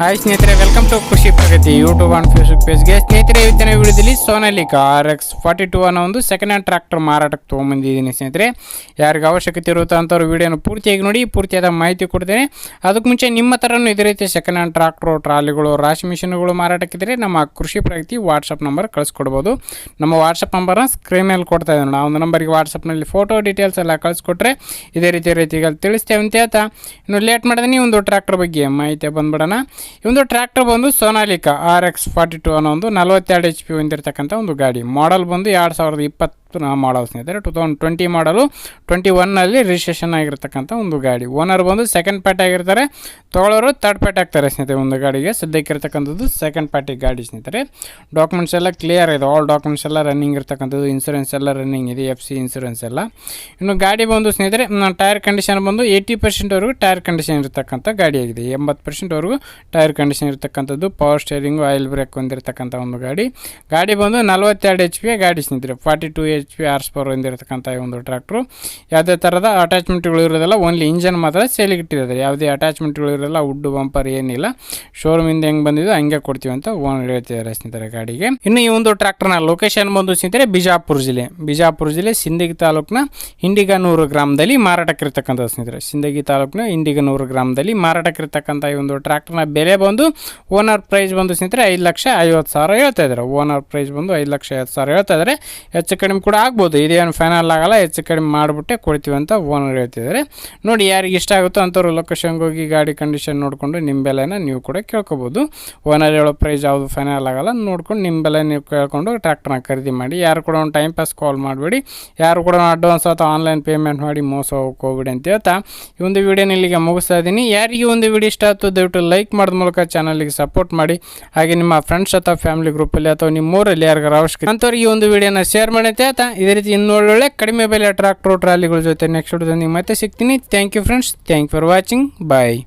Hi ಸ್ನೇಹಿತರೆ welcome to Khushi Pragati YouTube and Facebook ಪೇಜ್ಗೆ ಸ್ನೇಹಿತರೆ ಇವತ್ತಿನ ವಿಡಿಯೋದಲ್ಲಿ Sonalika R X forty two ಅನ್ನೋ ಒಂದು ಸೆಕೆಂಡ್ ಹ್ಯಾಂಡ್ ಟ್ರ್ಯಾಕ್ಟರ್ ಮಾರಾಟಕ್ಕೆ ತೊಗೊಂಬಂದಿದ್ದೀನಿ ಸ್ನೇಹಿತರೆ. ಯಾರಿಗೆ ಅವಶ್ಯಕತೆ ಇರುತ್ತೋ ಅಂಥವ್ರು ವಿಡಿಯೋನ ಪೂರ್ತಿಯಾಗಿ ನೋಡಿ, ಪೂರ್ತಿಯಾದ ಮಾಹಿತಿ ಕೊಡ್ತೇನೆ. ಅದಕ್ಕೆ ಮುಂಚೆ ನಿಮ್ಮ ಥರನೂ ಇದೇ ರೀತಿ ಸೆಕೆಂಡ್ ಹ್ಯಾಂಡ್ ಟ್ರಾಕ್ಟ್ರು ಟ್ರಾಲಿಗಳು, ರಾಶಿ ಮಿಷಿನ್ಗಳು ಮಾರಾಟಕ್ಕಿದ್ರೆ ನಮ್ಮ ಕೃಷಿ ಪ್ರಗತಿ ವಾಟ್ಸಪ್ ನಂಬರ್ ಕಳಿಸ್ಕೊಡ್ಬೋದು. ನಮ್ಮ ವಾಟ್ಸಪ್ ನಂಬರ್ನ ಸ್ಕ್ರೀನ್ ಮೇಲೆ ಕೊಡ್ತಾ ಇದ್ದೀನಿ. ಆ ಒಂದು ನಂಬರ್ಗೆ ವಾಟ್ಸಪ್ನಲ್ಲಿ ಫೋಟೋ ಡೀಟೇಲ್ಸ್ ಎಲ್ಲ ಕಳಿಸ್ಕೊಟ್ರೆ ಇದೇ ರೀತಿ ರೀತಿಗಳು ತಿಳಿಸ್ತೇವೆ ಅಂತ ಹೇಳ್ತಾ. ಇನ್ನು ಲೇಟ್ ಮಾಡಿದ್ರೆ ಒಂದು ಟ್ರ್ಯಾಕ್ಟರ್ ಬಗ್ಗೆ ಮಾಹಿತಿ ಬಂದ್ಬಿಡೋಣ. ಈ ಒಂದು ಟ್ರ್ಯಾಕ್ಟರ್ ಬಂದು Sonalika R X forty two ಅನ್ನೋ ಒಂದು ನಲವತ್ತೆರಡು ಎಚ್ ಪಿ ಹೊಂದಿರತಕ್ಕಂಥ ಒಂದು ಗಾಡಿ. ಮಾಡಲ್ ಬಂದು ಎರಡು ಸಾವಿರದ ಇಪ್ಪತ್ತು ಮಾಡಲ್ ಸ್ನೇಹಿತರೆ, two thousand twenty model twenty ಒನ್ನಲ್ಲಿ ರಿಜಿಸ್ಟ್ರೇಷನ್ ಆಗಿರ್ತಕ್ಕಂಥ ಒಂದು ಗಾಡಿ. ಓನರ್ ಬಂದು ಸೆಕೆಂಡ್ ಪಾರ್ಟಿ ಆಗಿರ್ತಾರೆ. ತೊಗೊಳೋರು ತರ್ಡ್ ಪಾರ್ಟಿ ಆಗ್ತಾರೆ ಸ್ನೇಹಿತರೆ ಒಂದು ಗಾಡಿಗೆ. ಸದ್ಯಕ್ಕೆ ಇರ್ತಕ್ಕಂಥದ್ದು ಸೆಕೆಂಡ್ ಪಾರ್ಟಿ ಗಾಡಿ ಸ್ನೇಹಿತರೆ. ಡಾಕ್ಯುಮೆಂಟ್ಸ್ ಎಲ್ಲ ಕ್ಲಿಯರ್ ಇದೆ. ಆಲ್ ಡಾಕ್ಯುಮೆಂಟ್ಸ್ ಎಲ್ಲ ರನ್ನಿಂಗ್ ಇರ್ತಕ್ಕಂಥದ್ದು. ಇನ್ಸೂರೆನ್ಸ್ ಎಲ್ಲ ರನ್ನಿಂಗ್ ಇದೆ. ಎಫ್ ಸಿ ಇನ್ಸೂರೆನ್ಸ್ ಎಲ್ಲ. ಇನ್ನು ಗಾಡಿ ಬಂದು ಸ್ನೇಹಿತರೆ ಟೈರ್ ಕಂಡೀಷನ್ ಬಂದು ಏಯ್ಟಿ ಪರ್ಸೆಂಟ್ವರೆಗೂ ಟೈರ್ ಕಂಡೀಷನ್ ಇರತಕ್ಕಂಥ ಗಾಡಿಯಾಗಿದೆ ಎಂಬತ್ತು ಪರ್ಸೆಂಟ್ವರೆಗೂ ಟೈರ್ ಕಂಡೀಷನ್ ಇರತಕ್ಕಂಥದ್ದು. ಪವರ್ ಸ್ಟೇರಿಂಗು ಆಯಿಲ್ ಬ್ರೇಕ್ ಹೊಂದಿರತಕ್ಕಂಥ ಒಂದು ಗಾಡಿ. ಗಾಡಿ ಬಂದು ನಲವತ್ತೆರಡು ಎಚ್ ಪಿ ಗಾಡಿ ಸ್ನೇಹಿತರೆ. Forty two H P horsepower ಹೊಂದಿರತಕ್ಕಂಥ ಈ ಒಂದು ಟ್ರ್ಯಾಕ್ಟ್ರು ಯಾವುದೇ ಥರದ ಅಟ್ಯಾಚ್ಮೆಂಟ್ಗಳು ಇರೋದಿಲ್ಲ ಓನ್ಲಿ ಇಂಜನ್ ಮಾತ್ರ ಸೇಲಿಗೆ ಯಾವುದೇ ಅಟ್ಯಾಚ್ಮೆಂಟ್ಗಳು ಇರೋಲ್ಲ ವುಡ್ ಬಂಪರ್ ಏನಿಲ್ಲ. ಶೋರೂಮಿಂದ ಹೆಂಗೆ ಬಂದಿದ್ದು ಹಂಗೆ ಕೊಡ್ತೀವಿ ಅಂತ ಓನ್ ಹೇಳ್ತಿದ್ದಾರೆ ಸ್ನೇಹಿತರೆ ಗಾಡಿಗೆ. ಇನ್ನು ಈ ಒಂದು ಟ್ರ್ಯಾಕ್ಟರ್ನ ಲೊಕೇಶನ್ ಬಂದು ಸ್ನೇಹಿತರೆ ಬಿಜಾಪುರ ಜಿಲ್ಲೆ. ಬಿಜಾಪುರ ಜಿಲ್ಲೆ ಸಿಂದಗಿ ತಾಲೂಕಿನ ಹಿಂಡಿಗನೂರು ಗ್ರಾಮದಲ್ಲಿ ಮಾರಾಟಕ್ಕಿರ್ತಕ್ಕಂಥ ಸ್ನೇಹಿತರೆ. ಸಿಂದಗಿ ತಾಲೂಕಿನ ಹಿಂಡಿಗನೂರು ಗ್ರಾಮದಲ್ಲಿ ಮಾರಾಟಕ್ಕಿರ್ತಕ್ಕಂಥ ಈ ಒಂದು ಟ್ರ್ಯಾಕ್ಟರ್ನ ಬೆಲೆ ಬಂದು ಓನರ್ ಪ್ರೈಸ್ ಬಂದು ಸ್ನೇಹಿತರೆ ಐದು ಲಕ್ಷ ಐವತ್ತು ಸಾವಿರ ಹೇಳ್ತಾ ಇದ್ದಾರೆ. ಓನರ್ ಪ್ರೈಸ್ ಬಂದು ಐದು ಲಕ್ಷ ಐವತ್ತು ಸಾವಿರ ಹೇಳ್ತಾ ಇದ್ದಾರೆ. ಹೆಚ್ಚು ಕಡಿಮೆ ಕೂಡ ಆಗ್ಬೋದು. ಇದೇನು ಫೈನಲ್ ಆಗಲ್ಲ, ಹೆಚ್ಚು ಕಡಿಮೆ ಮಾಡಿಬಿಟ್ಟೆ ಕೊಡ್ತೀವಿ ಅಂತ ಓನರ್ ಹೇಳ್ತಿದ್ದಾರೆ. ನೋಡಿ, ಯಾರಿಗೆ ಇಷ್ಟ ಆಗುತ್ತೋ ಅಂಥವ್ರು ಲೊಕೇಶನ್ಗೆ ಹೋಗಿ ಗಾಡಿ ಕಂಡೀಷನ್ ನೋಡಿಕೊಂಡು ನಿಮ್ಮ ಬೆಲೆನ ನೀವು ಕೂಡ ಕೇಳ್ಕೊಬೋದು. ಓನರ್ ಹೇಳೋ ಪ್ರೈಸ್ ಯಾವುದು ಫೈನಲ್ ಆಗಲ್ಲ, ನೋಡ್ಕೊಂಡು ನಿಮ್ಮ ಬೆಲೆ ನೀವು ಕೇಳ್ಕೊಂಡು ಟ್ರ್ಯಾಕ್ಟರ್ನ ಖರೀದಿ ಮಾಡಿ. ಯಾರು ಕೂಡ ಒಂದು ಟೈಮ್ ಪಾಸ್ ಕಾಲ್ ಮಾಡಬೇಡಿ. ಯಾರು ಕೂಡ ಅಡ್ವಾನ್ಸ್ ಅಥವಾ ಆನ್ಲೈನ್ ಪೇಮೆಂಟ್ ಮಾಡಿ ಮೋಸ ಹೋಗಕ್ಕೆ ಹೋಗ್ಬೇಡಿ ಅಂತ ಹೇಳ್ತಾ. ಈ ಒಂದು ವಿಡಿಯೋನ ಇಲ್ಲಿಗೆ ಮುಗಿಸ್ತಾ ಇದ್ದೀನಿ. ಯಾರಿಗೆ ಒಂದು ವಿಡಿಯೋ ಇಷ್ಟ ಆಯಿತು, ದಯವಿಟ್ಟು ಲೈಕ್ ಮಾಡಿದ ಮೂಲಕ ಚಾನಲ್ಗೆ ಸಪೋರ್ಟ್ ಮಾಡಿ. ಹಾಗೆ ನಿಮ್ಮ ಫ್ರೆಂಡ್ಸ್ ಅಥವಾ ಫ್ಯಾಮಿಲಿ ಗ್ರೂಪಲ್ಲಿ ಅಥವಾ ನಿಮ್ಮ ಊರಲ್ಲಿ ಯಾರಿಗಾರ ಅವಶ್ಯಕ ಅಂಥವ್ರಿಗೆ ಒಂದು ವಿಡಿಯೋನ ಶೇರ್ ಮಾಡಿ ಅಂತ ಇದೇ ರೀತಿ ಇನ್ನೂ ಒಳ್ಳೊಳ್ಳೆ ಕಡಿಮೆ ಬೆಲೆ ಟ್ರಾಕ್ಟರ್ ಟ್ರಾಲಿಗಳ ಜೊತೆ ನೆಕ್ಸ್ಟ್ ವಿಡಿಯೋದಲ್ಲಿ ಮತ್ತೆ ಸಿಗ್ತೀನಿ. Thank you friends thank for watching bye